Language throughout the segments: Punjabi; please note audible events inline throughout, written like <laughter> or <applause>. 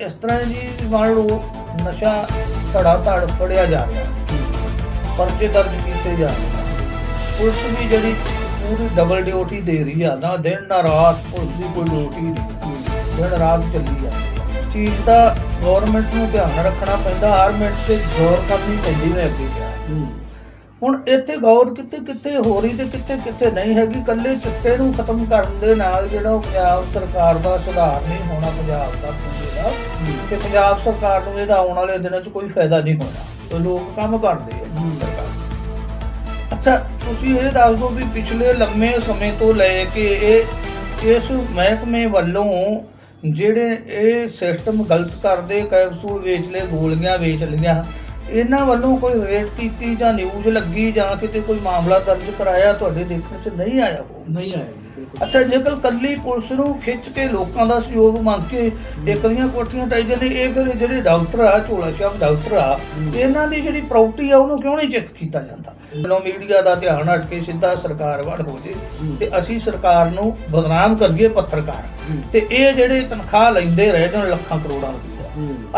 ਇਸ ਤਰ੍ਹਾਂ ਹੈ ਜੀ ਮੰਨ ਲਓ ਨਸ਼ਾ ਧੜਾ ਧੜ ਫੜਿਆ ਜਾ ਰਿਹਾ। ਪਰਚੇ ਦਰਜ ਕੀਤੇ ਜਾ ਰਹੇ ਪੁਲਿਸ ਵੀ ਜਿਹੜੀ ਪੂਰੀ ਡਬਲ ਡਿਊਟੀ ਦੇ ਰਹੀ ਆ, ਨਾ ਦਿਨ, ਨਾ ਰਾਤ ਪੁਲਿਸ ਦੀ ਕੋਈ ਡਿਊਟੀ ਨਹੀਂ। ਦਿਨ, ਰਾਤ ਚੱਲੀ ਜਾਂਦੀ ਆ। ਚੀਜ਼ ਦਾ ਗਵਰਨਮੈਂਟ ਨੂੰ ਧਿਆਨ ਰੱਖਣਾ ਪੈਂਦਾ, ਹਰ ਮਿੰਟ ਤੇ ਗੌਰ ਕਰਨੀ ਪੈਂਦੀ ਮੈਂ ਅੱਗੇ ਕਿਹਾ। ਹੁਣ ਇੱਥੇ ਗੌਰ ਕਿਤੇ ਕਿਤੇ ਹੋ ਰਹੀ ਤੇ ਕਿਤੇ ਕਿਤੇ ਨਹੀਂ ਹੈਗੀ। ਕੱਲੇ ਚਿੱਟੇ ਨੂੰ ਖਤਮ ਕਰਨ ਦੇ ਨਾਲ ਜਿਹੜਾ ਪੰਜਾਬ ਸਰਕਾਰ ਦਾ ਸੁਧਾਰ ਨਹੀਂ ਹੋਣਾ ਪੰਜਾਬ ਦਾ ਦਾ ਤੇ ਪੰਜਾਬ ਸਰਕਾਰ ਨੂੰ ਇਹਦਾ ਆਉਣ ਵਾਲੇ ਦਿਨਾਂ 'ਚ ਕੋਈ ਫਾਇਦਾ ਨਹੀਂ ਹੋਣਾ। ਤੇ ਲੋਕ ਕੰਮ ਕਰਦੇ ਆ ਸਰਕਾਰ। ਅੱਛਾ ਤੁਸੀਂ ਇਹ ਦੱਸ ਦਿਓ ਵੀ ਪਿਛਲੇ ਲੰਮੇ ਸਮੇਂ ਤੋਂ ਲੈ ਕੇ ਇਹ ਇਸ ਮਹਿਕਮੇ ਵੱਲੋਂ ਜਿਹੜੇ ਇਹ ਸਿਸਟਮ ਗਲਤ ਕਰਦੇ ਕੈਪਸੂਲ ਵੇਚ ਲਏ ਗੋਲੀਆਂ ਵੇਚ ਲਈਆਂ ਇਹਨਾਂ ਵੱਲੋਂ ਕੋਈ ਰੇਟ ਕੀਤੀ ਜਾਂ ਨਿਊਜ਼ ਲੱਗੀ ਜਾਂ ਕਿਤੇ ਕੋਈ ਮਾਮਲਾ ਦਰਜ ਕਰਾਇਆ ਤੁਹਾਡੇ ਦੇਖਣ 'ਚ ਨਹੀਂ ਆਇਆ ਉਹ? ਨਹੀਂ ਆਇਆ ਜੀ ਬਿਲਕੁਲ। ਅੱਛਾ ਜੇਕਰ ਕੱਲੀ ਪੁਲਿਸ ਨੂੰ ਖਿੱਚ ਕੇ ਲੋਕਾਂ ਦਾ ਸਹਿਯੋਗ ਮੰਗ ਕੇ ਇੱਕ ਦੀਆਂ ਕੋਠੀਆਂ ਟਾਈ ਜਾਂਦੇ ਇਹ ਫਿਰ ਜਿਹੜੇ ਡਾਕਟਰ ਆ ਝੋਲਾ ਸ਼ਾਹ ਡਾਕਟਰ ਆ ਇਹਨਾਂ ਦੀ ਜਿਹੜੀ ਪ੍ਰਾਪਰਟੀ ਆ ਉਹਨੂੰ ਕਿਉਂ ਨਹੀਂ ਚੈੱਕ ਕੀਤਾ ਜਾਂਦਾ? ਜਦੋਂ ਮੀਡੀਆ ਦਾ ਧਿਆਨ ਹਟ ਕੇ ਸਿੱਧਾ ਸਰਕਾਰ ਵੱਲ ਹੋ ਜੇ ਤੇ ਅਸੀਂ ਸਰਕਾਰ ਨੂੰ ਬਦਨਾਮ ਕਰੀਏ ਪੱਤਰਕਾਰ। ਤੇ ਇਹ ਜਿਹੜੇ ਤਨਖਾਹ ਲੈਂਦੇ ਰਹੇ ਜਨ ਲੱਖਾਂ ਕਰੋੜਾਂ ਰੁਪਏ।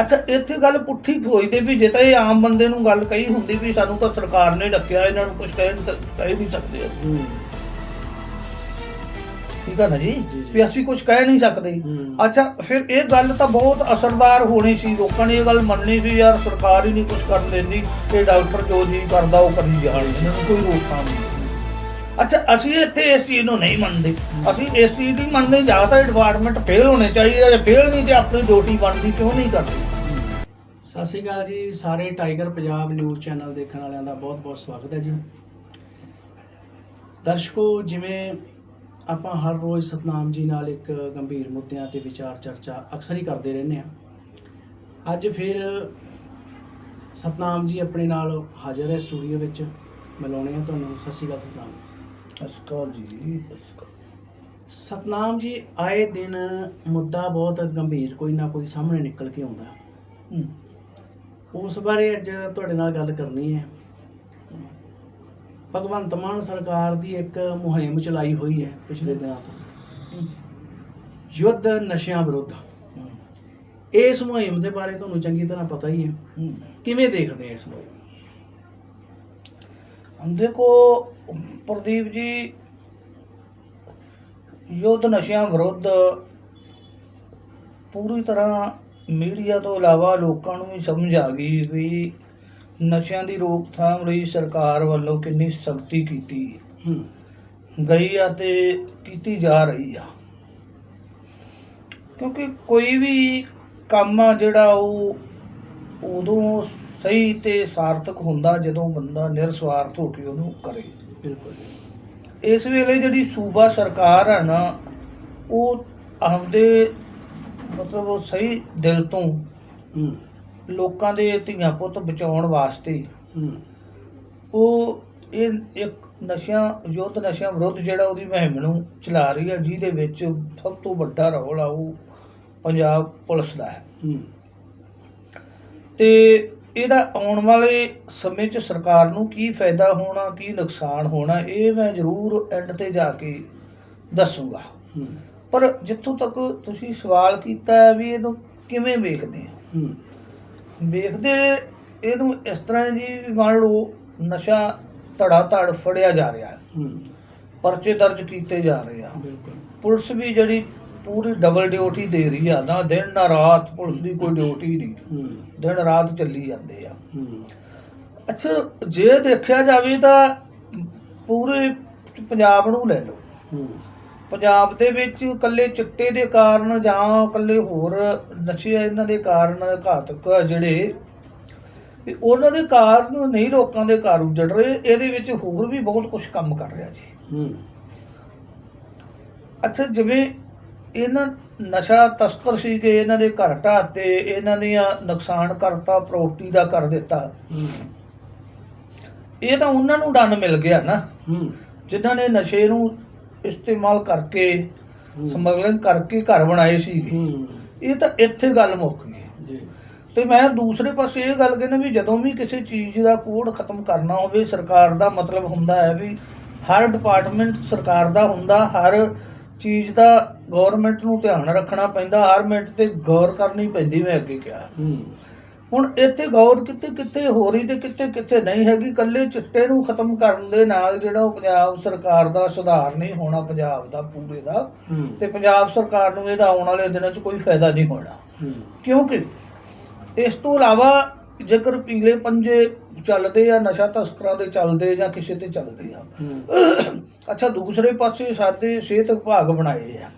ਅੱਛਾ ਇੱਥੇ ਗੱਲ ਪੁੱਠੀ ਹੋਈ ਤੇ ਵੀ ਜੇ ਤਾਂ ਇਹ ਆਮ ਬੰਦੇ ਨੂੰ ਗੱਲ ਕਹੀ ਹੁੰਦੀ ਵੀ ਸਾਨੂੰ ਤਾਂ ਸਰਕਾਰ ਨੇ ਡੱਕਿਆ ਇਹਨਾਂ ਨੂੰ ਕੁਝ ਕਹਿ ਨਹੀਂ ਤ- ਕਹਿ ਨਹੀਂ ਸਕਦੇ ਅਸੀਂ। ਠੀਕ ਆ ਨਾ ਜੀ। ਵੀ ਅਸੀਂ ਕੁਝ ਕਹਿ ਨਹੀਂ ਸਕਦੇ। ਅੱਛਾ ਫਿਰ ਇਹ ਗੱਲ ਤਾਂ ਬਹੁਤ ਅਸਰਦਾਰ ਹੋਣੀ ਸੀ। ਲੋਕਾਂ ਨੇ ਇਹ ਗੱਲ ਮੰਨਣੀ ਸੀ ਯਾਰ ਸਰਕਾਰ ਹੀ ਨਹੀਂ ਕੁਝ ਕਰਨ ਦਿੰਦੀ ਇਹ ਡਾਕਟਰ ਜੋ ਜੀ ਕਰਦਾ ਉਹ ਕਰੀ ਜਾਣ। ਇਹਨਾਂ ਨੂੰ ਕੋਈ ਰੋਕਥਾਮ ਨਹੀਂ। ਅੱਛਾ, ਅਸੀਂ ਇੱਥੇ ਇਸ ਚੀਜ਼ ਨੂੰ ਨਹੀਂ ਮੰਨਦੇ। ਅਸੀਂ ਇਸ ਚੀਜ਼ ਦੀ ਮੰਨਦੇ, ਜਾਂ ਤਾਂ ਡਿਪਾਰਟਮੈਂਟ ਫੇਲ ਹੋਣੇ ਚਾਹੀਦੇ ਜੇ ਫੇਲ ਨਹੀਂ ਤੇ ਆਪਣੀ ਡਿਊਟੀ ਬਣਦੀ, ਕਿਉਂ ਨਹੀਂ ਕਰਦੇ ਸਤਿ ਸ਼੍ਰੀ ਅਕਾਲ ਜੀ, ਸਾਰੇ ਟਾਈਗਰ ਪੰਜਾਬ ਨਿਊਜ਼ ਚੈਨਲ ਦੇਖਣ ਵਾਲਿਆਂ ਦਾ ਬਹੁਤ-ਬਹੁਤ ਸਵਾਗਤ ਹੈ ਜੀ। ਦਰਸ਼ਕੋ, ਜਿਵੇਂ ਆਪਾਂ ਹਰ ਰੋਜ਼ ਸਤਨਾਮ ਜੀ ਨਾਲ ਇੱਕ ਗੰਭੀਰ ਮੁੱਦਿਆਂ ਤੇ ਵਿਚਾਰ, ਚਰਚਾ ਅਕਸਰ ਹੀ ਕਰਦੇ ਰਹਿੰਦੇ ਆ ਅੱਜ ਫਿਰ ਸਤਨਾਮ ਜੀ ਆਪਣੇ ਨਾਲ ਹਾਜ਼ਰ ਹੈ ਸਟੂਡੀਓ ਵਿੱਚ। ਮਿਲਾਉਣੇ ਆ ਤੁਹਾਨੂੰ। ਸਤਿ ਸ਼੍ਰੀ ਅਕਾਲ ਸਤਨਾਮ। ਅਸਕਾਲ ਜੀ ਸਤਨਾਮ ਜੀ ਆਏ ਦਿਨ ਮੁੱਦਾ ਬਹੁਤ ਗੰਭੀਰ ਕੋਈ ਨਾ ਕੋਈ ਸਾਹਮਣੇ ਨਿਕਲ ਕੇ ਆਉਂਦਾ। ਉਸ ਬਾਰੇ ਅੱਜ ਤੁਹਾਡੇ ਨਾਲ ਗੱਲ ਕਰਨੀ ਹੈ। ਭਗਵੰਤ ਮਾਨ ਸਰਕਾਰ ਦੀ ਇੱਕ ਮੁਹਿੰਮ ਚਲਾਈ ਹੋਈ ਹੈ ਪਿਛਲੇ ਦਿਨਾਂ ਤੋਂ। ਯੁੱਧ ਨਸ਼ਿਆਂ ਵਿਰੁੱਧ। ਇਸ ਮੁਹਿੰਮ ਦੇ ਬਾਰੇ ਤੁਹਾਨੂੰ ਚੰਗੀ ਤਰ੍ਹਾਂ ਪਤਾ ਹੀ ਹੈ। ਹੂੰ। ਕਿਵੇਂ ਦੇਖਦੇ ਆ ਇਸ ਮੁਹਿੰਮ? ਦੇਖੋ ਪ੍ਰਦੀਪ ਜੀ ਯੁੱਧ ਨਸ਼ਿਆਂ ਵਿਰੁੱਧ ਪੂਰੀ ਤਰ੍ਹਾਂ ਮੀਡੀਆ ਤੋਂ ਇਲਾਵਾ ਲੋਕਾਂ ਨੂੰ ਵੀ ਸਮਝ ਆ ਗਈ ਵੀ ਨਸ਼ਿਆਂ ਦੀ ਰੋਕਥਾਮ ਲਈ ਸਰਕਾਰ ਵੱਲੋਂ ਕਿੰਨੀ ਸਖਤੀ ਕੀਤੀ। ਗਈ ਆ ਤੇ ਕੀਤੀ ਜਾ ਰਹੀ ਆ। ਕਿਉਂਕਿ ਕੋਈ ਵੀ ਕੰਮ ਆ ਜਿਹੜਾ ਉਹ ਉਦੋਂ ਸਹੀ ਤੇ ਸਾਰਥਕ ਹੁੰਦਾ ਜਦੋਂ ਬੰਦਾ ਨਿਰਸਵਾਰਥ ਹੋ ਕੇ ਉਹਨੂੰ ਕਰੇ। ਬਿਲਕੁਲ ਇਸ ਵੇਲੇ ਜਿਹੜੀ ਸੂਬਾ ਸਰਕਾਰ ਹੈ ਨਾ ਉਹ ਆਪਦੇ ਮਤਲਬ ਉਹ ਸਹੀ ਦਿਲ ਤੋਂ ਲੋਕਾਂ ਦੇ ਧੀਆਂ ਪੁੱਤ ਬਚਾਉਣ ਵਾਸਤੇ ਉਹ ਇਹ ਇੱਕ ਨਸ਼ਿਆਂ ਯੁੱਧ ਨਸ਼ਿਆਂ ਵਿਰੁੱਧ ਜਿਹੜਾ ਉਹਦੀ ਮੁਹਿੰਮ ਨੂੰ ਚਲਾ ਰਹੀ ਹੈ ਜਿਹਦੇ ਵਿੱਚ ਸਭ ਤੋਂ ਵੱਡਾ ਰੋਲ ਆ ਉਹ ਪੰਜਾਬ ਪੁਲਿਸ ਦਾ ਹੂੰ। ਤੇ ਇਹਦਾ ਆਉਣ ਵਾਲੇ ਸਮੇਂ 'ਚ ਸਰਕਾਰ ਨੂੰ ਕੀ ਫਾਇਦਾ ਹੋਣਾ ਕੀ ਨੁਕਸਾਨ ਹੋਣਾ ਇਹ ਮੈਂ ਜ਼ਰੂਰ ਐਂਡ ਤੇ ਜਾ ਕੇ ਦੱਸੂਗਾ। ਪਰ ਜਿੱਥੋਂ ਤੱਕ ਤੁਸੀਂ ਸਵਾਲ ਕੀਤਾ ਹੈ ਵੀ ਇਹਨੂੰ ਕਿਵੇਂ ਵੇਖਦੇ ਆ? ਵੇਖਦੇ ਇਹਨੂੰ ਇਸ ਤਰ੍ਹਾਂ ਜੀ ਮੰਨ ਲਓ ਨਸ਼ਾ ਧੜਾ ਧੜ ਫੜਿਆ ਜਾ ਰਿਹਾ ਹੈ। ਪਰਚੇ ਦਰਜ ਕੀਤੇ ਜਾ ਰਹੇ ਆ। ਬਿਲਕੁਲ। ਪੁਲਿਸ ਵੀ ਜਿਹੜੀ ਪੂਰੀ ਡਬਲ ਡਿਊਟੀ ਦੇ ਰਹੀ ਆ ਨਾ ਦਿਨ ਨਾ ਰਾਤ ਪੁਲਿਸ ਦੀ ਕੋਈ ਡਿਊਟੀ ਨਹੀਂ। ਦਿਨ ਰਾਤ ਚੱਲੀ ਜਾਂਦੇ ਆ। ਅੱਛਾ ਜੇ ਦੇਖਿਆ ਜਾਵੇ ਤਾਂ ਪੂਰੇ ਪੰਜਾਬ ਨੂੰ ਲੈ ਲਓ। ਪੰਜਾਬ ਦੇ ਵਿੱਚ ਕੱਲੇ ਚਿੱਟੇ ਦੇ ਕਾਰਨ ਜਾਂ ਕੱਲੇ ਹੋਰ ਨਸ਼ੇ ਇਹਨਾਂ ਦੇ ਕਾਰਨ ਘਾਤਕ ਜਿਹੜੇ ਉਹਨਾਂ ਦੇ ਕਾਰਨ ਨਹੀਂ ਲੋਕਾਂ ਦੇ ਘਰ ਉਜੜ ਰਹੇ ਇਹਦੇ ਵਿੱਚ ਹੋਰ ਵੀ ਬਹੁਤ ਕੁਝ ਕੰਮ ਕਰ ਰਿਹਾ ਜੀ। ਅੱਛਾ ਜਿਵੇਂ ਇਹਨਾਂ ਨਸ਼ਾ ਤਸਕਰ ਸੀਗੇ ਇਹਨਾਂ ਦੇ ਘਰ ਢਾਤੇ ਇਹਨਾਂ ਦੀਆਂ ਨੁਕਸਾਨ ਕਰਤਾ ਪ੍ਰਾਪਰਟੀ ਦਾ ਕਰ ਦਿੱਤਾ। ਇਹ ਤਾਂ ਉਹਨਾਂ ਨੂੰ ਡੰਨ ਮਿਲ ਗਿਆ ਨਾ। ਜਿਨ੍ਹਾਂ ਨੇ ਨਸ਼ੇ ਨੂੰ ਇਸਤੇਮਾਲ ਕਰਕੇ। ਸਮਗਲਿੰਗ ਕਰਕੇ ਘਰ ਬਣਾਏ ਸੀਗੇ। ਹੂੰ। ਇਹ ਤਾਂ ਇੱਥੇ ਗੱਲ ਮੁੱਕ ਗਈ। ਜੀ। ਤੇ ਮੈਂ ਦੂਸਰੇ ਪਾਸੇ ਇਹ ਗੱਲ ਕਹਿੰਦਾ ਵੀ ਜਦੋਂ ਵੀ ਕਿਸੇ ਚੀਜ਼ ਦਾ ਕੋਡ ਖਤਮ ਕਰਨਾ ਹੋਵੇ ਸਰਕਾਰ ਦਾ ਮਤਲਬ ਹੁੰਦਾ ਹੈ ਵੀ ਹਰ ਡਿਪਾਰਟਮੈਂਟ ਸਰਕਾਰ ਦਾ ਹੁੰਦਾ ਹਰ ਚੀਜ਼ ਦਾ ਗਵਰਨਮੈਂਟ ਨੂੰ ਧਿਆਨ ਰੱਖਣਾ ਪੈਂਦਾ ਹਰ ਮਿੰਟ ਤੇ ਗੌਰ ਕਰਨੀ ਪੈਂਦੀ ਮੈਂ ਅੱਗੇ ਕਿਹਾ। ਹੁਣ ਇੱਥੇ ਗੌਰ ਕਿਤੇ ਕਿਤੇ ਹੋ ਰਹੀ ਤੇ ਕਿਤੇ ਕਿਤੇ ਨਹੀਂ ਹੈਗੀ ਕੱਲੇ ਚਿੱਟੇ ਨੂੰ ਖਤਮ ਕਰਨ ਦੇ ਨਾਲ ਜਿਹੜਾ ਉਹ ਪੰਜਾਬ ਸਰਕਾਰ ਦਾ ਸੁਧਾਰ ਨਹੀਂ ਹੋਣਾ ਪੰਜਾਬ ਦਾ ਪੂਰੇ ਦਾ ਤੇ ਪੰਜਾਬ ਸਰਕਾਰ ਨੂੰ ਇਹਦਾ ਆਉਣ ਵਾਲੇ ਦਿਨਾਂ 'ਚ ਕੋਈ ਫਾਇਦਾ ਨਹੀਂ ਹੋਣਾ। ਕਿਉਂਕਿ ਇਸ ਤੋਂ ਇਲਾਵਾ ਜੇਕਰ ਪੀਲੇ ਪੰਜੇ ਚੱਲਦੇ ਆ ਨਸ਼ਾ ਤਸਕਰਾਂ ਦੇ ਚੱਲਦੇ ਜਾਂ ਕਿਸੇ ਤੇ ਚੱਲਦੇ ਆ। ਅੱਛਾ ਦੂਸਰੇ ਪਾਸੇ ਸਾਡੇ ਸਿਹਤ ਵਿਭਾਗ ਬਣਾਏ ਆ।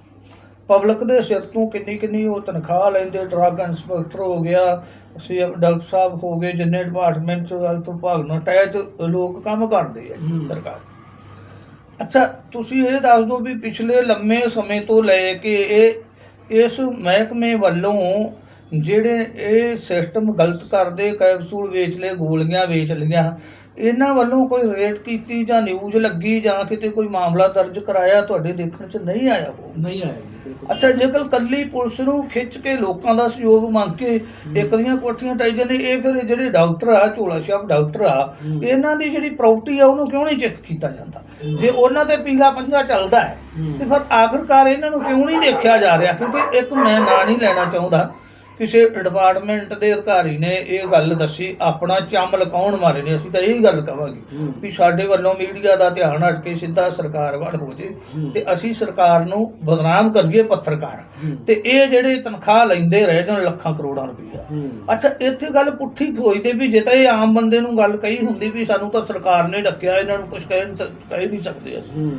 ਪਬਲਿਕ ਦੇ ਸਿਰ ਤੋਂ ਕਿੰਨੀ ਕਿੰਨੀ ਉਹ ਤਨਖਾਹ ਲੈਂਦੇ ਡਰੱਗ ਇੰਸਪੈਕਟਰ ਹੋ ਗਿਆ ਸੀ ਡਾਕਟਰ ਸਾਹਿਬ ਹੋ ਗਏ ਜਿੰਨੇ ਡਿਪਾਰਟਮੈਂਟ ਚ ਹੈਲਥ ਵਿਭਾਗ ਨਾਲ ਅਟੈਚ ਲੋਕ ਕੰਮ ਕਰਦੇ ਆ। ਸਰਕਾਰ। ਅੱਛਾ ਤੁਸੀਂ ਇਹ ਦੱਸ ਦਿਓ ਵੀ ਪਿਛਲੇ ਲੰਮੇ ਸਮੇਂ ਤੋਂ ਲੈ ਕੇ ਇਹ ਇਸ ਮਹਿਕਮੇ ਵੱਲੋਂ ਜਿਹੜੇ ਇਹ ਸਿਸਟਮ ਗਲਤ ਕਰਦੇ ਕੈਪਸੂਲ ਵੇਚ ਲਏ ਗੋਲੀਆਂ ਵੇਚ ਲਈਆਂ ਇਹਨਾਂ ਵੱਲੋਂ ਕੋਈ ਰੇਟ ਕੀਤੀ ਜਾਂ ਨਿਊਜ਼ ਲੱਗੀ ਜਾਂ ਕਿਤੇ ਕੋਈ ਮਾਮਲਾ ਦਰਜ ਕਰਾਇਆ ਤੁਹਾਡੇ ਦੇਖਣ 'ਚ ਨਹੀਂ ਆਇਆ ਉਹ? ਨਹੀਂ ਆਇਆ ਅੱਛਾ ਜੇਕਰ ਕੱਲੀ ਪੁਲਿਸ ਨੂੰ ਖਿੱਚ ਕੇ ਲੋਕਾਂ ਦਾ ਸਹਿਯੋਗ ਮੰਗ ਕੇ ਇੱਕ ਦੀਆਂ ਕੋਠੀਆਂ ਟਾਈ ਜਾਂਦੇ ਇਹ ਫਿਰ ਜਿਹੜੇ ਡਾਕਟਰ ਆ ਝੋਲਾ ਸਾਹਿਬ ਡਾਕਟਰ ਆ। ਇਹਨਾਂ ਦੀ ਜਿਹੜੀ ਪ੍ਰਾਪਰਟੀ ਆ ਉਹਨੂੰ ਕਿਉਂ ਨਹੀਂ ਚੈੱਕ ਕੀਤਾ ਜਾਂਦਾ? ਜੇ ਉਹਨਾਂ ਤੇ ਪੀਲਾ ਪੰਜਾ ਚੱਲਦਾ ਹੂੰ। ਤੇ ਫਿਰ ਆਖਰਕਾਰ ਇਹਨਾਂ ਨੂੰ ਕਿਉਂ ਨਹੀਂ ਦੇਖਿਆ ਜਾ ਰਿਹਾ? ਕਿਉਂਕਿ ਇੱਕ ਮੈਂ ਨਾਂ ਨਹੀਂ ਲੈਣਾ ਚਾਹੁੰਦਾ। ਕਿਸੇ ਡਿਪਾਰਟਮੈਂਟ ਦੇ ਅਧਿਕਾਰੀ ਨੇ ਇਹ ਗੱਲ ਦੱਸੀ ਆਪਣਾ ਚੰਮ ਲਕਾਉਣ ਮਾਰੇ ਨੇ ਅਸੀਂ ਤਾਂ ਇਹੀ ਗੱਲ ਕਵਾਂਗੇ। ਵੀ ਸਾਡੇ ਵੱਲੋਂ ਮੀਡੀਆ ਦਾ ਧਿਆਨ ਹਟ ਕੇ ਸਿੱਧਾ ਸਰਕਾਰ ਵੱਲ ਹੋ ਜੇ। ਤੇ ਅਸੀਂ ਸਰਕਾਰ ਨੂੰ ਬਦਨਾਮ ਕਰੀਏ ਪੱਤਰਕਾਰ। ਤੇ ਇਹ ਜਿਹੜੇ ਤਨਖਾਹ ਲੈਂਦੇ ਰਹਿ ਜਾਣ ਲੱਖਾਂ ਕਰੋੜਾਂ ਰੁਪਈਆ ਅੱਛਾ ਇੱਥੇ ਗੱਲ ਪੁੱਠੀ ਤੇ ਵੀ ਜੇ ਤਾਂ ਇਹ ਆਮ ਬੰਦੇ ਨੂੰ ਗੱਲ ਕਹੀ ਹੁੰਦੀ ਵੀ ਸਾਨੂੰ ਤਾਂ ਸਰਕਾਰ ਨੇ ਡੱਕਿਆ ਇਹਨਾਂ ਨੂੰ ਕੁਝ ਕਹਿ ਨਹੀਂ ਸਕਦੇ ਅਸੀਂ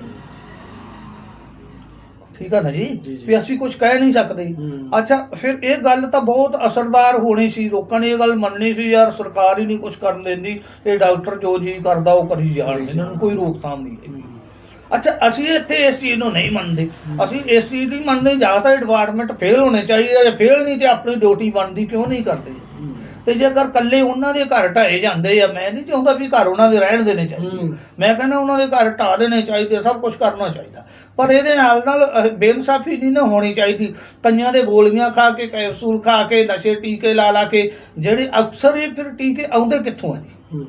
ਠੀਕ ਆ ਨਾ ਜੀ। ਵੀ ਅਸੀਂ ਕੁਝ ਕਹਿ ਨਹੀਂ ਸਕਦੇ। ਅੱਛਾ ਫਿਰ ਇਹ ਗੱਲ ਤਾਂ ਬਹੁਤ ਅਸਰਦਾਰ ਹੋਣੀ ਸੀ। ਲੋਕਾਂ ਨੇ ਇਹ ਗੱਲ ਮੰਨਣੀ ਸੀ ਯਾਰ ਸਰਕਾਰ ਹੀ ਨਹੀਂ ਕੁਝ ਕਰਨ ਦਿੰਦੀ ਇਹ ਡਾਕਟਰ ਜੋ ਜੀ ਕਰਦਾ ਉਹ ਕਰੀ ਜਾਣ। ਇਹਨਾਂ ਨੂੰ ਕੋਈ ਰੋਕਥਾਮ ਨਹੀਂ ਹੈਗੀ। ਅੱਛਾ ਅਸੀਂ ਇੱਥੇ ਇਸ ਚੀਜ਼ ਨੂੰ ਨਹੀਂ ਮੰਨਦੇ। ਅਸੀਂ ਇਸ ਚੀਜ਼ ਦੀ ਮੰਨਦੇ ਜਾਂ ਤਾਂ ਡਿਪਾਰਟਮੈਂਟ ਫੇਲ ਹੋਣੇ ਚਾਹੀਦੇ ਜੇ ਫੇਲ ਨਹੀਂ ਤੇ ਆਪਣੀ ਡਿਊਟੀ ਬਣਦੀ ਕਿਉਂ ਨਹੀਂ ਕਰਦੇ? ਤੇ ਜੇਕਰ ਕੱਲੇ ਉਹਨਾਂ ਦੇ ਘਰ ਢਾਏ ਜਾਂਦੇ ਆ ਮੈਂ ਨਹੀਂ ਚਾਹੁੰਦਾ ਵੀ ਘਰ ਉਹਨਾਂ ਦੇ ਰਹਿਣ ਦੇਣੇ ਚਾਹੀਦੇ। ਮੈਂ ਕਹਿੰਦਾ ਉਹਨਾਂ ਦੇ ਘਰ ਢਾ ਦੇਣੇ ਚਾਹੀਦੇ ਸਭ ਕੁਝ ਕਰਨਾ ਚਾਹੀਦਾ। ਪਰ ਇਹਦੇ ਨਾਲ ਨਾਲ ਬੇਇਨਸਾਫੀ ਨਹੀਂ ਨਾ ਹੋਣੀ ਚਾਹੀਦੀ। ਕਈਆਂ ਦੇ ਗੋਲੀਆਂ ਖਾ ਕੇ ਕੈਪਸੂਲ ਖਾ ਕੇ ਨਸ਼ੇ ਟੀਕੇ ਲਾ ਲਾ ਕੇ ਜਿਹੜੇ ਅਕਸਰ ਇਹ ਫਿਰ ਟੀਕੇ ਆਉਂਦੇ ਕਿੱਥੋਂ ਆ ਜੀ?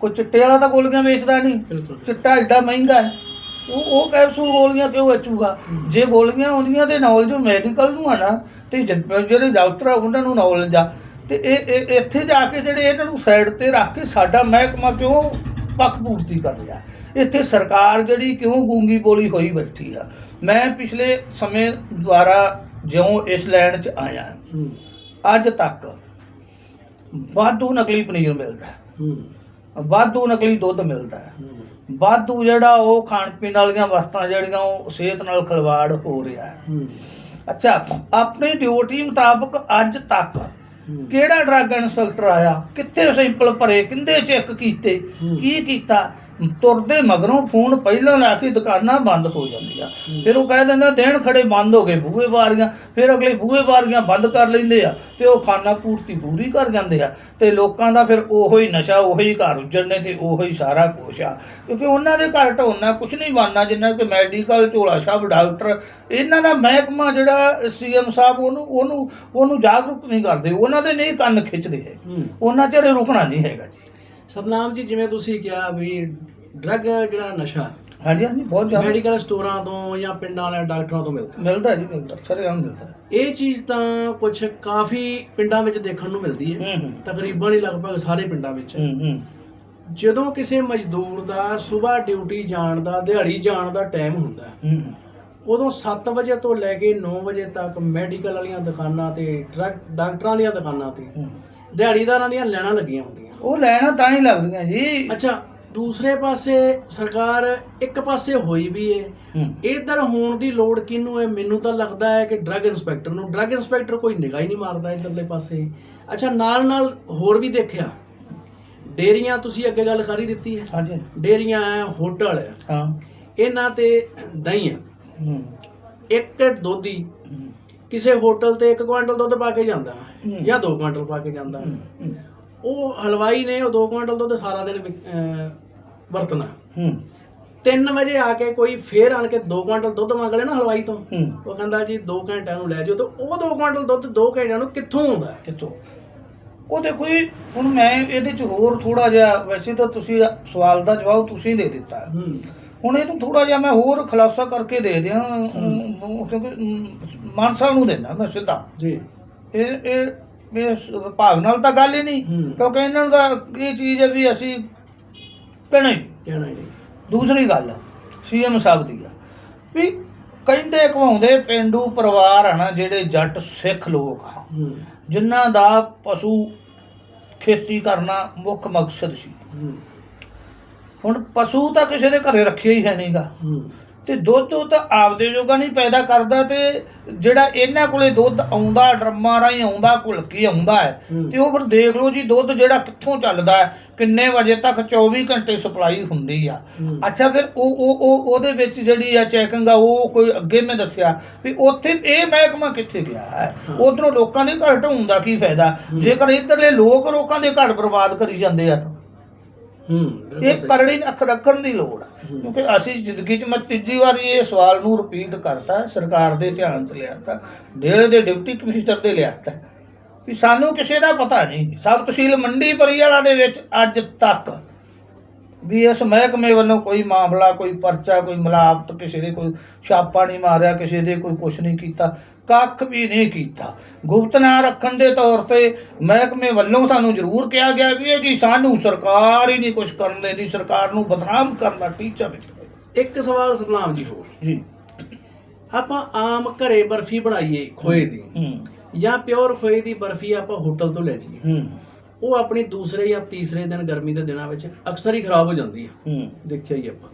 ਕੋਈ ਚਿੱਟੇ ਵਾਲਾ ਤਾਂ ਗੋਲੀਆਂ ਵੇਚਦਾ ਨਹੀਂ। ਚਿੱਟਾ ਐਡਾ ਮਹਿੰਗਾ ਹੈ। ਉਹ ਉਹ ਕੈਪਸੂਲ ਗੋਲੀਆਂ ਕਿਉਂ ਵੇਚੂਗਾ? ਜੇ ਗੋਲੀਆਂ ਆਉਂਦੀਆਂ ਤੇ ਨੌਲੇਜ ਮੈਡੀਕਲ ਨੂੰ ਆ ਨਾ ਤੇ ਜਿਹੜੇ ਡਾਕਟਰ ਆ ਉਹਨਾਂ ਨੂੰ ਨੌਲੇਜ ਆ। ਤੇ ਇਹ ਇਹ- ਇੱਥੇ ਜਾ ਕੇ ਜਿਹੜੇ ਇਹਨਾਂ ਨੂੰ ਸਾਈਡ ਤੇ ਰੱਖ ਕੇ ਸਾਡਾ ਮਹਿਕਮਾ ਕਿਉਂ ਪੱਕਪੂਰਤੀ ਕਰ ਰਿਹਾ? ਇੱਥੇ ਸਰਕਾਰ ਜਿਹੜੀ ਕਿਉਂ ਗੂੰਗੀ ਬੋਲੀ ਹੋਈ ਬੈਠੀ ਆ? ਮੈਂ ਪਿਛਲੇ ਸਮੇਂ ਦੁਆਰਾ ਜਿਉਂ ਇਸ ਲੈਣ 'ਚ ਆਇਆ। ਅੱਜ ਤੱਕ ਵਾਧੂ ਨਕਲੀ ਪਨੀਰ ਮਿਲਦਾ ਹੈ, ਵਾਧੂ ਨਕਲੀ ਦੁੱਧ ਮਿਲਦਾ ਹੈ। ਵਾਧੂ ਜਿਹੜਾ ਉਹ ਖਾਣ ਪੀਣ ਵਾਲੀਆਂ ਵਸਤਾਂ ਜਿਹੜੀਆਂ ਉਹ ਸਿਹਤ ਨਾਲ ਖਿਲਵਾੜ ਹੋ ਰਿਹਾ ਹੈ। ਅੱਛਾ ਆਪਣੀ ਡਿਊਟੀ ਮੁਤਾਬਕ ਅੱਜ ਤੱਕ। ਕਿਹੜਾ ਡਰੱਗ ਇੰਸਪੈਕਟਰ ਆਇਆ? ਕਿੱਥੇ ਸੈਂਪਲ ਭਰੇ? ਕਿੰਦੇ ਚੈੱਕ ਕੀਤੇ। ਕੀ ਕੀਤਾ? ਤੁਰਦੇ ਮਗਰੋਂ ਫੋਨ ਪਹਿਲਾਂ ਲਾ ਕੇ ਦੁਕਾਨਾਂ ਬੰਦ ਹੋ ਜਾਂਦੀਆਂ। ਫਿਰ ਉਹ ਕਹਿ ਦਿੰਦਾ ਦੇਣ ਖੜੇ ਬੰਦ ਹੋ ਗਏ ਬੂਹੇ ਬਾਰੀਆਂ। ਫਿਰ ਅਗਲੇ ਬੂਹੇ ਬਾਰੀਆਂ ਬੰਦ ਕਰ ਲੈਂਦੇ ਆ ਤੇ ਉਹ ਖਾਨਾ ਪੂਰਤੀ ਪੂਰੀ ਕਰ ਜਾਂਦੇ ਆ। ਤੇ ਲੋਕਾਂ ਦਾ ਫਿਰ ਉਹੋ ਹੀ ਨਸ਼ਾ ਉਹੋ ਹੀ ਘਰ ਉੱਜੜਨੇ ਤੇ ਉਹੋ ਹੀ ਸਾਰਾ ਕੁਛ ਆ। ਕਿਉਂਕਿ ਉਹਨਾਂ ਦੇ ਘਰ ਢੋਣਾ ਕੁਝ ਨਹੀਂ ਬਣਨਾ ਜਿੰਨਾ ਕਿ ਮੈਡੀਕਲ ਝੋਲਾ ਸਾਹਿਬ ਡਾਕਟਰ ਇਹਨਾਂ ਦਾ ਮਹਿਕਮਾ ਜਿਹੜਾ ਸੀਐਮ ਸਾਹਿਬ ਉਹਨੂੰ ਉਹਨੂੰ ਉਹਨੂੰ ਜਾਗਰੂਕ ਨਹੀਂ ਕਰਦੇ। ਉਹਨਾਂ ਦੇ ਨਹੀਂ ਕੰਨ ਖਿੱਚਦੇ ਹੈ। ਉਹਨਾਂ ਚਿਰ ਰੁਕਣਾ ਨਹੀਂ ਹੈਗਾ ਜੀ। ਸਤਨਾਮ ਜੀ ਜਿਵੇਂ ਤੁਸੀਂ ਕਿਹਾ ਵੀ ਡਰੱਗ ਜਿਹੜਾ ਨਸ਼ਾ ਹਾਂਜੀ ਹਾਂਜੀ ਬਹੁਤ ਜ਼ਿਆਦਾ। ਮੈਡੀਕਲ ਸਟੋਰਾਂ ਤੋਂ ਜਾਂ ਪਿੰਡਾਂ ਵਾਲੇ ਡਾਕਟਰਾਂ ਤੋਂ ਮਿਲਦਾ। ਮਿਲਦਾ ਜੀ ਮਿਲਦਾ ਸਰੇਆਮ ਮਿਲਦਾ। ਇਹ ਚੀਜ਼ ਤਾਂ ਕੁਝ ਕਾਫੀ ਪਿੰਡਾਂ ਵਿੱਚ ਦੇਖਣ ਨੂੰ ਮਿਲਦੀ ਹੈ। ਤਕਰੀਬਨ ਹੀ ਲਗਭਗ ਸਾਰੇ ਪਿੰਡਾਂ ਵਿੱਚ। ਹੂੰ ਹੂੰ। ਜਦੋਂ ਕਿਸੇ ਮਜ਼ਦੂਰ ਦਾ ਸਵੇਰ ਡਿਊਟੀ ਜਾਣ ਦਾ ਦਿਹਾੜੀ ਜਾਣ ਦਾ ਟਾਈਮ ਹੁੰਦਾ ਉਦੋਂ 7 ਵਜੇ ਤੋਂ ਲੈ ਕੇ 9 ਵਜੇ ਤੱਕ ਮੈਡੀਕਲ ਵਾਲੀਆਂ ਦੁਕਾਨਾਂ ਤੇ ਡਰੱਗ ਡਾਕਟਰਾਂ ਦੀਆਂ ਦੁਕਾਨਾਂ ਤੇ। ਦਿਹਾੜੀਦਾਰਾਂ ਦੀਆਂ ਲੈਣਾ ਲੱਗੀਆਂ ਹੁੰਦੀਆਂ। ਉਹ ਲੈਣਾ ਤਾਂ ਹੀ ਲੱਗਦੀਆਂ ਜੀ। ਅੱਛਾ ਦੂਸਰੇ ਪਾਸੇ ਸਰਕਾਰ ਇੱਕ ਪਾਸੇ ਹੋਈ ਵੀ ਏ। ਇਧਰ ਹੋਣ ਦੀ ਲੋੜ ਕਿਹਨੂੰ ਹੈ ਮੈਨੂੰ ਤਾਂ ਲੱਗਦਾ ਹੈ ਕਿ ਡਰੱਗ ਇੰਸਪੈਕਟਰ ਨੂੰ। ਡਰੱਗ ਇੰਸਪੈਕਟਰ ਕੋਈ ਨਿਗਾਹ ਹੀ ਨਹੀਂ ਮਾਰਦਾ ਇਧਰਲੇ ਪਾਸੇ। ਅੱਛਾ ਨਾਲ ਨਾਲ ਹੋਰ ਵੀ ਦੇਖਿਆ। ਡੇਰੀਆਂ ਤੁਸੀਂ ਅੱਗੇ ਗੱਲ ਕਰੀ ਦਿੱਤੀ ਹੈ। ਹਾਂਜੀ। ਡੇਰੀਆਂ ਹੈ ਹੋਟਲ ਹੈ। ਹਾਂ। ਇਹਨਾਂ ਤੇ ਦਹੀਂ ਹੈ। ਇੱਕ ਦੋਧੀ ਕਿਸੇ ਹੋਟਲ ਤੇ 1 ਕੁਆਂਟਲ ਦੁੱਧ ਪਾ ਕੇ ਜਾਂਦਾ। ਜਾਂ 2 ਕੁਆਂਟਲ ਪਾ ਕੇ ਜਾਂਦਾ ਉਹ ਹਲਵਾਈ ਨੇ ਉਹ 2 ਕੁਆਂਟਲ ਦੁੱਧ ਸਾਰਾ ਦਿਨ ਵਿਕ- ਅਹ ਵਰਤਣਾ। ਹੂੰ। 3 ਵਜੇ ਆ ਕੇ ਕੋਈ ਫੇਰ ਆਣ ਕੇ 2 ਕੁਆਂਟਲ ਦੁੱਧ ਮੰਗ ਲੈ ਨਾ ਹਲਵਾਈ ਤੋਂ। ਹੂੰ। ਉਹ ਕਹਿੰਦਾ ਜੀ 2 ਘੰਟਿਆਂ ਨੂੰ ਲੈ ਜਾਓ ਤੇ ਉਹ 2 ਕੁਆਂਟਲ ਦੁੱਧ 2 ਘੰਟਿਆਂ ਨੂੰ ਕਿੱਥੋਂ ਆਉਂਦਾ? ਹੈ? ਕਿਤੋਂ ਉਹ ਦੇਖੋ ਜੀ ਹੁਣ ਮੈਂ ਇਹਦੇ ਚ ਹੋਰ ਥੋੜਾ ਜਿਹਾ ਵੈਸੇ ਤਾਂ ਤੁਸੀਂ ਸਵਾਲ ਦਾ ਜਵਾਬ ਤੁਸੀਂ ਦੇ ਦਿੱਤਾ। ਹੂੰ। ਹੁਣ ਇਹਨੂੰ ਥੋੜਾ ਜਿਹਾ ਮੈਂ ਹੋਰ ਖੁਲਾਸਾ ਕਰਕੇ ਦੇ ਦਿਆਂ ਅਮ, ਕਿਉਂਕਿ ਅਮ, ਮਾਨ ਸਾਹਿਬ ਨੂੰ ਦੇਣਾ ਮੈਂ ਸਿੱਧਾ। ਜੀ। ਇਹ ਇਹ ਇਸ ਵਿਭਾਗ ਨਾਲ ਤਾਂ ਗੱਲ ਹੀ ਨਹੀਂ ਹੂੰ। ਕਿਉਂਕਿ ਇਹਨਾਂ ਨੂੰ ਤਾਂ ਇਹ ਚੀਜ਼ ਹੈ ਵੀ ਅਸੀਂ ਕਹਿਣਾ ਹੀ ਨਹੀਂ। ਕਹਿਣਾ ਹੀ ਨਹੀਂ। ਦੂਸਰੀ ਗੱਲ ਸੀਐਮ ਸਾਹਿਬ ਦੀ ਆ ਵੀ ਕਹਿੰਦੇ ਘਵਾਉਂਦੇ ਪਿੰਡੂ ਪਰਿਵਾਰ ਆ ਨਾ ਜਿਹੜੇ ਜੱਟ ਸਿੱਖ ਲੋਕ ਆ ਹੂੰ। ਜਿਨ੍ਹਾਂ ਦਾ ਪਸ਼ੂ ਖੇਤੀ ਕਰਨਾ ਮੁੱਖ ਮਕਸਦ ਸੀ। ਹੂੰ। ਹੁਣ ਪਸ਼ੂ ਤਾਂ ਕਿਸੇ ਦੇ ਘਰੇ ਰੱਖਿਆ ਹੀ ਹੈ ਨਹੀਂਗਾ ਹੂੰ। ਤੇ ਦੁੱਧ ਉਹ ਤਾਂ ਆਪਦੇ ਜੋਗਾ ਨਹੀਂ ਪੈਦਾ ਕਰਦਾ ਤੇ ਜਿਹੜਾ ਇਹਨਾਂ ਕੋਲੇ ਦੁੱਧ ਆਉਂਦਾ ਡਰਮਾਂ ਰਾਹੀਂ ਆਉਂਦਾ ਘੁਲਕੀ ਆਉਂਦਾ ਹੈ। ਤੇ ਉਹ ਫਿਰ ਦੇਖ ਲਓ ਜੀ ਦੁੱਧ ਜਿਹੜਾ ਕਿੱਥੋਂ ਚੱਲਦਾ ਹੈ ਕਿੰਨੇ ਵਜੇ ਤੱਕ 24 ਘੰਟੇ ਸਪਲਾਈ ਹੁੰਦੀ ਆ। ਅੱਛਾ ਫਿਰ ਉਹ ਉਹ ਉਹ ਉਹਦੇ ਵਿੱਚ ਜਿਹੜੀ ਆ ਚੈਕਿੰਗ ਆ ਉਹ ਕੋਈ ਅੱਗੇ ਮੈਂ ਦੱਸਿਆ ਵੀ ਉੱਥੇ ਇਹ ਮਹਿਕਮਾ ਕਿੱਥੇ ਗਿਆ ਹੈ? ਉਧਰੋਂ ਲੋਕਾਂ ਦੇ ਘਰ ਢਾਉਣ ਦਾ ਕੀ ਫਾਇਦਾ? ਜੇਕਰ ਇੱਧਰਲੇ ਲੋਕ ਲੋਕਾਂ ਦੇ ਘਰ ਬਰਬਾਦ ਕਰੀ ਜਾਂਦੇ ਆ ਤਾਂ। ਹੂੰ ਇਹ। ਕਰੜੀ ਅੱਖ ਰੱਖਣ ਦੀ ਲੋੜ ਆ ਹੂੰ। ਕਿਉਂਕਿ ਅਸੀਂ ਜ਼ਿੰਦਗੀ 'ਚ ਮੈਂ ਤੀਜੀ ਵਾਰੀ ਇਹ ਸਵਾਲ ਨੂੰ ਰਿਪੀਟ ਕਰਤਾ ਸਰਕਾਰ ਦੇ ਧਿਆਨ 'ਚ ਲਿਆਤਾ ਡੇਲੇ ਦੇ ਡਿਪਟੀ ਕਮਿਸ਼ਨਰ ਦੇ ਲਿਆਤਾ ਵੀ ਸਾਨੂੰ ਕਿਸੇ ਦਾ ਪਤਾ ਨਹੀਂ ਸਬ ਤਹਿਸੀਲ ਮੰਡੀ ਪਰੀਵਾਲਾ ਦੇ ਵਿੱਚ ਅੱਜ ਤੱਕ ਵੀ ਇਸ ਮਹਿਕਮੇ ਵੱਲੋਂ ਕੋਈ ਮਾਮਲਾ ਕੋਈ ਪਰਚਾ ਕੋਈ ਮਿਲਾਵਟ ਕਿਸੇ ਦੇ ਕੋਈ ਛਾਪਾ ਨਹੀਂ ਮਾਰਿਆ ਕਿਸੇ ਦੇ ਕੋਈ ਕੁਛ ਨਹੀਂ ਕੀਤਾ ਕੱਖ ਵੀ ਨਹੀਂ ਕੀਤਾ। ਗੁਪਤ ਨਾਂ ਰੱਖਣ ਦੇ ਤੌਰ ਤੇ ਮਹਿਕਮੇ ਵੱਲੋਂ ਸਾਨੂੰ ਜ਼ਰੂਰ ਕਿਹਾ ਗਿਆ ਵੀ ਇਹ ਜੀ ਸਾਨੂੰ ਸਰਕਾਰ ਹੀ ਨਹੀਂ ਕੁਛ ਕਰਨ ਦਿੰਦੀ ਸਰਕਾਰ ਨੂੰ ਬਦਨਾਮ ਕਰਨ ਦਾ ਟੀਚਾ ਵਿੱਚ ਇੱਕ ਸਵਾਲ ਸਤਨਾਮ ਜੀ ਹੋਰ। ਜੀ। ਆਪਾਂ ਆਮ ਘਰੇ ਬਰਫੀ ਬਣਾਈਏ ਖੋਏ ਦੀ ਜਾਂ ਪਿਓਰ ਖੋਏ ਦੀ ਬਰਫੀ ਆਪਾਂ ਹੋਟਲ ਤੋਂ ਲੈ ਜਾਈਏ। ਹੂੰ। ਉਹ ਆਪਣੀ ਦੂਸਰੇ ਜਾਂ ਤੀਸਰੇ ਦਿਨ ਗਰਮੀ ਦੇ ਦਿਨਾਂ ਵਿੱਚ ਅਕਸਰ ਹੀ ਖਰਾਬ ਹੋ ਜਾਂਦੀ ਹੈ। ਹੂੰ। ਦੇਖਿਆ ਹੀ ਆਪਾਂ।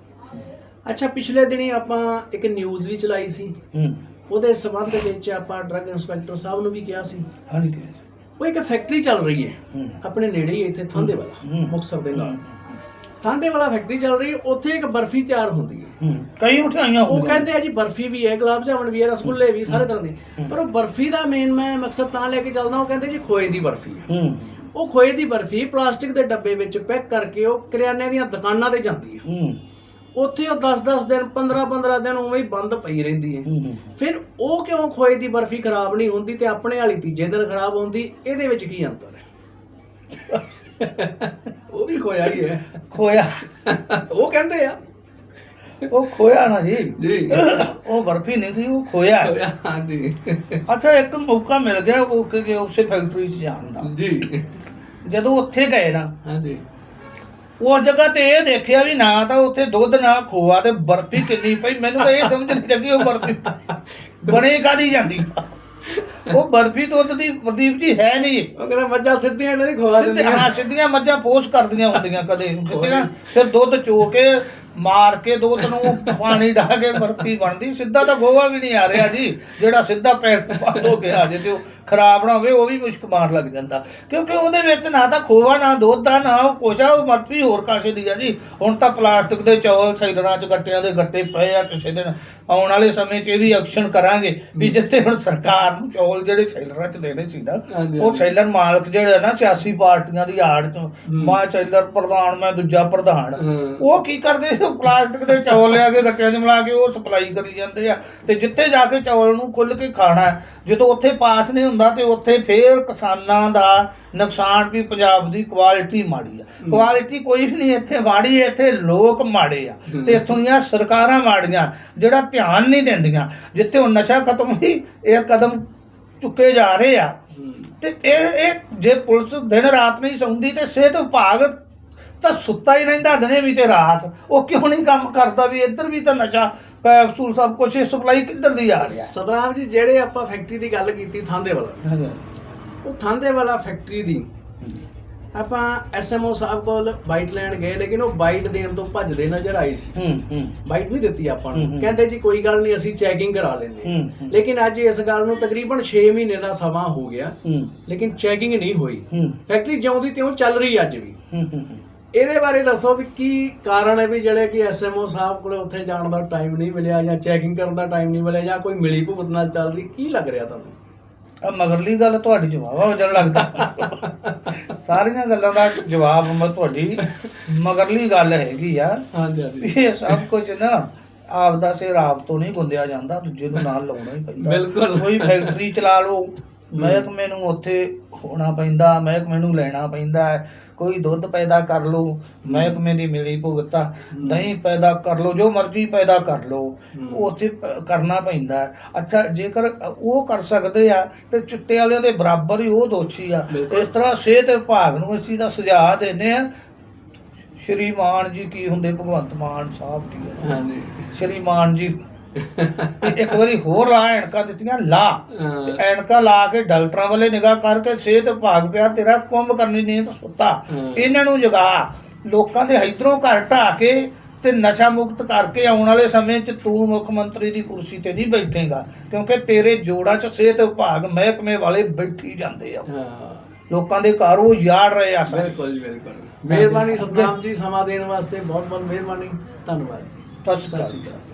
ਅੱਛਾ ਪਿਛਲੇ ਦਿਨੀ ਆਪਾਂ ਇੱਕ ਨਿਊਜ਼ ਵੀ ਚਲਾਈ ਸੀ। ਹੂੰ। ਉਹਦੇ ਸਬੰਧ ਵਿੱਚ ਆਪਾਂ ਡਰੱਗ ਇੰਸਪੈਕਟਰ ਸਾਹਿਬ ਨੂੰ ਵੀ ਕਿਹਾ ਸੀ। ਹਾਂਜੀ ਜੀ। ਉਹ ਇੱਕ ਫੈਕਟਰੀ ਚੱਲ ਰਹੀ ਹੈ। ਆਪਣੇ ਨੇੜੇ ਹੀ ਇੱਥੇ ਥਾਂਦੇ ਵਾਲਾ ਹੂੰ। ਮੁਕਤਸਰ ਦੇ ਨਾਲ। ਥਾਂਦੇ ਵਾਲਾ ਫੈਕਟਰੀ ਚੱਲ ਰਹੀ ਹੈ ਉੱਥੇ ਇੱਕ ਬਰਫੀ ਤਿਆਰ ਹੁੰਦੀ ਹੈ। ਕਈ ਮਠਿਆਈਆਂ ਉਹ ਕਹਿੰਦੇ ਆ ਜੀ ਬਰਫੀ ਵੀ ਹੈ ਗੁਲਾਬ ਜਾਮਣ ਵੀ ਹੈ ਰਸਗੁੱਲੇ ਵੀ ਸਾਰੇ ਤਰ੍ਹਾਂ ਦੇ। ਪਰ ਉਹ ਬਰਫੀ ਦਾ ਮੇਨ ਮੈਂ ਮਕਸਦ ਤਾਂ ਲੈ ਕੇ ਚੱਲਦਾ ਉਹ ਕਹਿੰਦੇ ਜੀ ਖੋਏ ਦੀ ਬਰਫੀ ਹੈ। ਉਹ ਖੋਏ ਦੀ ਬਰਫੀ ਪਲਾਸਟਿਕ ਦੇ ਡੱਬੇ ਵਿੱਚ ਪੈਕ ਕਰਕੇ ਉਹ ਕਰਿਆਨੇ ਦੀਆਂ ਦੁਕਾਨਾਂ ਤੇ ਜਾਂਦੀ ਹੂੰ। ਉੱਥੇ ਉਹ 10-10 ਦਿਨ 15-15 ਦਿਨ ਉਵੇਂ ਹੀ ਬੰਦ ਪਈ ਰਹਿੰਦੀ ਹੈ। ਹੂੰ ਫਿਰ ਉਹ ਕਿਉਂ ਖੋਏ ਦੀ ਬਰਫੀ ਖਰਾਬ ਨਹੀਂ ਹੁੰਦੀ ਤੇ ਆਪਣੇ ਵਾਲੀ ਤੀਜੇ ਦਿਨ ਖਰਾਬ ਹੁੰਦੀ ਇਹਦੇ ਵਿੱਚ ਕੀ ਅੰਤਰ ਹੈ? <laughs> ਉਹ ਵੀ ਖੋਇਆ ਹੀ ਹੈ। ਖੋਇਆ। <laughs> ਉਹ ਕਹਿੰਦੇ ਆ। ਉਹ ਖੋਇਆ ਨਾ ਜੀ। ਜੀ। <coughs> ਉਹ ਬਰਫੀ ਨਹੀਂ ਸੀ ਉਹ ਖੋਇਆ। ਹੈ। ਹਾਂਜੀ ਅੱਛਾ ਇੱਕ ਮੌਕਾ ਮਿਲ ਗਿਆ ਉਹ ਕਿ ਉਸੇ ਫੈਕਟਰੀ 'ਚ ਜਾਣ ਦਾ। ਜੀ। ਜਦੋਂ ਉੱਥੇ ਗਏ ਨਾ ਹਾਂਜੀ ਉਸ ਜਗ੍ਹਾ ਤੇ ਇਹ ਦੇਖਿਆ ਵੀ ਨਾ ਤਾਂ ਉੱਥੇ ਦੁੱਧ ਨਾ ਖੋਆ ਤੇ ਬਰਫੀ ਕਿੰਨੀ ਪਈ। ਮੈਨੂੰ ਤਾਂ ਇਹ ਸਮਝ ਨਹੀਂ ਲੱਗੀ ਉਹ ਬਰਫੀ ਬਣੇ ਕਾਦੀ ਜਾਂਦੀ। ਉਹ ਬਰਫੀ ਦੁੱਧ ਦੀ ਪ੍ਰਦੀਪ ਜੀ ਹੈ ਨਹੀਂ। ਉਹ ਕਹਿੰਦਾ ਮੱਝਾਂ ਸਿੱਧੀਆਂ ਨਹੀਂ ਖਵਾ ਸਿੱਧੇ- ਦਿੰਦੀਆਂ। ਹਾਂ ਸਿੱਧੀਆਂ ਮੱਝਾਂ ਪੋਸ ਕਰਦੀਆਂ ਹੁੰਦੀਆਂ ਕਦੇ। ਸਿੱਧੀਆਂ ਫਿਰ ਦੁੱਧ ਚੋ ਕੇ ਮਾਰ ਕੇ ਦੁੱਧ ਨੂੰ ਪਾਣੀ ਢਾ ਕੇ ਬਰਫੀ ਬਣਦੀ। ਸਿੱਧਾ ਤਾਂ ਗੋਵਾ ਵੀ ਨਹੀਂ ਆ ਰਿਹਾ ਜੀ। ਜਿਹੜਾ ਸਿੱਧਾ ਪੈਕ ਬੰਦ ਹੋ ਕੇ ਆ ਜੇ ਤੇ ਉਹ ਖਰਾਬ ਨਾ ਹੋਵੇ ਉਹ ਵੀ ਮੁਸ਼ਕ ਮਾਰ ਲੱਗ ਜਾਂਦਾ। ਕਿਉਂਕਿ ਉਹਦੇ ਵਿੱਚ ਨਾ ਤਾਂ ਖੋਵਾ ਨਾ ਦੁੱਧ ਆ ਨਾ ਉਹ ਆ ਉਹ ਬਰਫੀ ਹੋਰ ਕਾਸੇ ਦੀ ਆ ਜੀ। ਹੁਣ ਤਾਂ ਪਲਾਸਟਿਕ ਦੇ ਚੌਲ ਸਾਈਡਰਾਂ 'ਚ ਗੱਟਿਆਂ ਦੇ ਗੱਟੇ ਪਏ ਆ ਕਿਸੇ ਦਿਨ ਆਉਣ ਵਾਲੇ ਸਮੇਂ 'ਚ ਇਹ ਵੀ ਐਕਸ਼ਨ ਕਰਾਂਗੇ ਵੀ ਜਿੱਥੇ ਹੁਣ ਸਰਕਾਰ ਨੂੰ ਚੌਲ ਜਿਹੜੇ ਸੈਲਰਾਂ 'ਚ ਦੇਣੇ ਸੀ ਨਾ ਉਹ ਸੈਲਰ ਮਾਲਕ ਜਿਹੜੇ ਨਾ ਸਿਆਸੀ ਪਾਰਟੀਆਂ ਦੀ ਆੜ ਚ ਮੈਂ ਸੈਲਰ ਪ੍ਰਧਾਨ ਮੈਂ ਦੂਜਾ ਪ੍ਰਧਾਨ। ਉਹ ਕੀ ਕਰਦੇ? ਪਲਾਸਟਿਕ ਦੇ ਚੌਲ ਲਿਆ ਕੇ ਗੱਟਿਆਂ 'ਚ ਮਿਲਾ ਕੇ ਉਹ ਸਪਲਾਈ ਕਰੀ ਜਾਂਦੇ ਆ। ਤੇ ਜਿੱਥੇ ਜਾ ਕੇ ਚੌਲ ਨੂੰ ਖੁੱਲ ਕੇ ਖਾਣਾ ਜਦੋਂ ਉੱਥੇ ਪਾਸ ਨਹੀਂ ਹੁੰਦਾ ਤੇ ਉੱਥੇ ਫੇਰ ਕਿਸਾਨਾਂ ਦਾ ਨੁਕਸਾਨ ਵੀ ਪੰਜਾਬ ਦੀ ਕੁਆਲਿਟੀ ਮਾੜੀ ਆ। ਕੁਆਲਿਟੀ ਕੋਈ ਵੀ ਨਹੀਂ ਇੱਥੇ ਮਾੜੀ ਇੱਥੇ ਲੋਕ ਮਾੜੇ ਆ। ਤੇ ਇੱਥੋਂ ਦੀਆਂ ਸਰਕਾਰਾਂ ਮਾੜੀਆਂ ਜਿਹੜਾ ਧਿਆਨ ਨਹੀਂ ਦਿੰਦੀਆਂ ਜਿੱਥੇ ਹੁਣ ਨਸ਼ਾ ਖਤਮ ਹੋਈ ਇਹ ਕਦਮ ਚੁੱਕੇ ਜਾ ਰਹੇ ਆ। ਤੇ ਇਹ ਇਹ ਜੇ ਪੁਲਿਸ ਦਿਨ ਰਾਤ ਨਹੀਂ ਸੌਂਦੀ ਤੇ ਸਿਹਤ ਵਿਭਾਗ ਤਾਂ ਸੁੱਤਾ ਹੀ ਰਹਿੰਦਾ ਦਿਨੇ ਵੀ ਤੇ ਰਾਤ। ਉਹ ਕਿਉਂ ਨਹੀਂ ਕੰਮ ਕਰਦਾ ਵੀ? ਇੱਧਰ ਵੀ ਤਾਂ ਨਸ਼ਾ ਕੈਪਸੂਲ ਸਭ ਕੁਝ ਇਹ ਸਪਲਾਈ ਕਿੱਧਰ ਦੀ ਆ ਰਿਹਾ? ਸਤਰਾਮ ਜੀ ਜਿਹੜੇ ਆਪਾਂ ਫੈਕਟਰੀ ਦੀ ਗੱਲ ਕੀਤੀ ਥਾਂਦੇ ਵਾਲਾ। ਉਹ ਥਾਂਦੇ ਵਾਲਾ ਫੈਕਟਰੀ ਦੀ ਆਪਾਂ ਐਸਐਮਓ ਸਾਹਿਬ ਕੋਲ ਬਾਈਟ ਲੈਣ ਗਏ ਲੇਕਿਨ ਉਹ ਬਾਈਟ ਦੇਣ ਤੋਂ ਭੱਜਦੇ ਨਜ਼ਰ ਆਏ ਸੀ। ਹੂੰ ਹੂੰ। ਬਾਈਟ ਨਹੀਂ ਦਿੱਤੀ ਆਪਾਂ ਹੂੰ, ਨੂੰ। ਹੂੰ। ਕਹਿੰਦੇ ਜੀ ਕੋਈ ਗੱਲ ਨਹੀਂ ਅਸੀਂ ਚੈਕਿੰਗ ਕਰਾ ਲੈਂਦੇ ਹੂੰ, ਹਾਂ ਹੂੰ। ਲੇਕਿਨ ਅੱਜ ਇਸ ਗੱਲ ਨੂੰ ਤਕਰੀਬਨ 6 ਮਹੀਨੇ ਦਾ ਸਮਾਂ ਹੋ ਗਿਆ। ਹੂੰ। ਲੇਕਿਨ ਚੈਕਿੰਗ ਨਹੀਂ ਹੋਈ। ਹੂੰ। ਫੈਕਟਰੀ ਜਿਉਂ ਦੀ ਤਿਉਂ ਚੱਲ ਰਹੀ ਅੱਜ ਵੀ। ਹੂੰ ਹੂੰ। ਇਹਦੇ ਬਾਰੇ ਦੱਸੋ ਵੀ ਕੀ ਕਾਰਨ ਹੈ ਵੀ ਜਿਹੜੇ ਕਿ ਐਸਐਮਓ ਸਾਹਿਬ ਕੋਲੇ ਉੱਥੇ ਜਾਣ ਦਾ ਟਾਈਮ ਨਹੀਂ ਮਿਲਿਆ ਜਾਂ ਚੈਕਿੰਗ ਕਰਨ ਦਾ ਟਾਈਮ ਨਹੀਂ ਮਿਲਿਆ ਜਾਂ ਕੋਈ ਮਿਲੀ ਭੁਗਤ ਨਾਲ ਚੱਲ ਰਹੀ ਕੀ ਲੱਗ ਰਿਹਾ ਤੁਹਾਨੂੰ? ਆ ਮਗਰਲੀ ਗੱਲ ਤੁਹਾਡੀ ਜਵਾਬ ਹੋ ਜਾਣ ਲੱਗਦਾ। ਸਾਰੀਆਂ ਗੱਲਾਂ ਦਾ ਜਵਾਬ ਮੈਂ ਤੁਹਾਡੀ ਮਗਰਲੀ ਗੱਲ ਹੈਗੀ ਆ ਹਾਂਜੀ ਇਹ ਸਭ ਕੁਝ ਨਾ ਆਪਦਾ ਸਿਰ ਆਪ ਤੋਂ ਨਹੀਂ ਗੁੰਦਿਆ ਜਾਂਦਾ ਦੂਜੇ ਨੂੰ ਨਾਲ ਲਾਉਣਾ ਹੀ ਪੈਂਦਾ। ਬਿਲਕੁਲ। ਕੋਈ ਫੈਕਟਰੀ ਚਲਾ ਲਓ ਮਹਿਕਮੇ ਨੂੰ ਉੱਥੇ ਹੋਣਾ ਪੈਂਦਾ ਮਹਿਕਮੇ ਨੂੰ ਲੈਣਾ ਪੈਂਦਾ ਹੈ। ਕੋਈ ਦੁੱਧ ਪੈਦਾ ਕਰ ਲਓ ਮਹਿਕਮੇ ਦੀ ਮਿਲੀ ਭੁਗਤਾ ਦਹੀਂ ਪੈਦਾ ਕਰ ਲਓ ਜੋ ਮਰਜ਼ੀ ਪੈਦਾ ਕਰ ਲਓ ਉੱਥੇ ਕਰਨਾ ਪੈਂਦਾ। ਅੱਛਾ ਜੇਕਰ ਉਹ ਕਰ ਸਕਦੇ ਆ ਤੇ ਚਿੱਟੇ ਵਾਲਿਆਂ ਦੇ ਬਰਾਬਰ ਹੀ ਉਹ ਦੋਸ਼ੀ ਆ। ਇਸ ਤਰ੍ਹਾਂ ਸਿਹਤ ਵਿਭਾਗ ਨੂੰ ਅਸੀਂ ਦਾ ਸੁਝਾਅ ਦਿੰਦੇ ਆ ਸ਼੍ਰੀ ਮਾਨ ਜੀ ਕੀ ਹੁੰਦੇ ਭਗਵੰਤ ਮਾਨ ਸਾਹਿਬ ਜੀ ਹਾਂਜੀ। ਸ਼੍ਰੀ ਮਾਨ ਜੀ ਤੇ ਇੱਕ ਵਾਰੀ ਹੋਰ ਲਾ ਐਨਕਾਂ ਦਿੱਤੀਆਂ ਲਾ। ਤੇ ਐਨਕਾਂ ਲਾ ਕੇ ਡਾਕਟਰਾਂ ਵੱਲੇ ਨਿਗਾਹ ਕਰਕੇ ਸਿਹਤ ਵਿਭਾਗ ਪਿਆ ਤੇਰਾ ਕੁੰਭ ਕਰਨੀ ਨੀਂਦ ਸੁੱਤਾ। ਹਾਂ। ਇਹਨਾਂ ਨੂੰ ਜਗਾ। ਲੋਕਾਂ ਦੇ ਇਧਰੋਂ ਘਰ ਢਾਹ ਕੇ ਤੇ ਨਸ਼ਾ ਮੁਕਤ ਕਰਕੇ ਆਉਣ ਵਾਲੇ ਸਮੇਂ 'ਚ ਤੂੰ ਮੁੱਖ ਮੰਤਰੀ ਦੀ ਕੁਰਸੀ ਤੇ ਨਹੀਂ ਬੈਠੇਗਾ ਕਿਉਂਕਿ ਤੇਰੇ ਜੋੜਾਂ 'ਚ ਸਿਹਤ ਵਿਭਾਗ ਮਹਿਕਮੇ ਵਾਲੇ ਬੈਠੀ ਜਾਂਦੇ ਆ। ਲੋਕਾਂ ਦੇ ਘਰ ਉਹ ਯਾੜ ਰਹੇ ਆ ਬਿਲਕੁਲ ਜੀ ਬਿਲਕੁਲ। ਮਿਹਰਬਾਨੀ ਸਤਨਾਮ ਜੀ ਸਮਾਂ ਦੇਣ ਵਾਸਤੇ ਬਹੁਤ ਬਹੁਤ ਮਿਹਰਬਾਨੀ। ਧੰਨਵਾਦ। ਸਤਿ ਸ਼੍ਰੀ ਸਤਿ ਅਕਾਲ।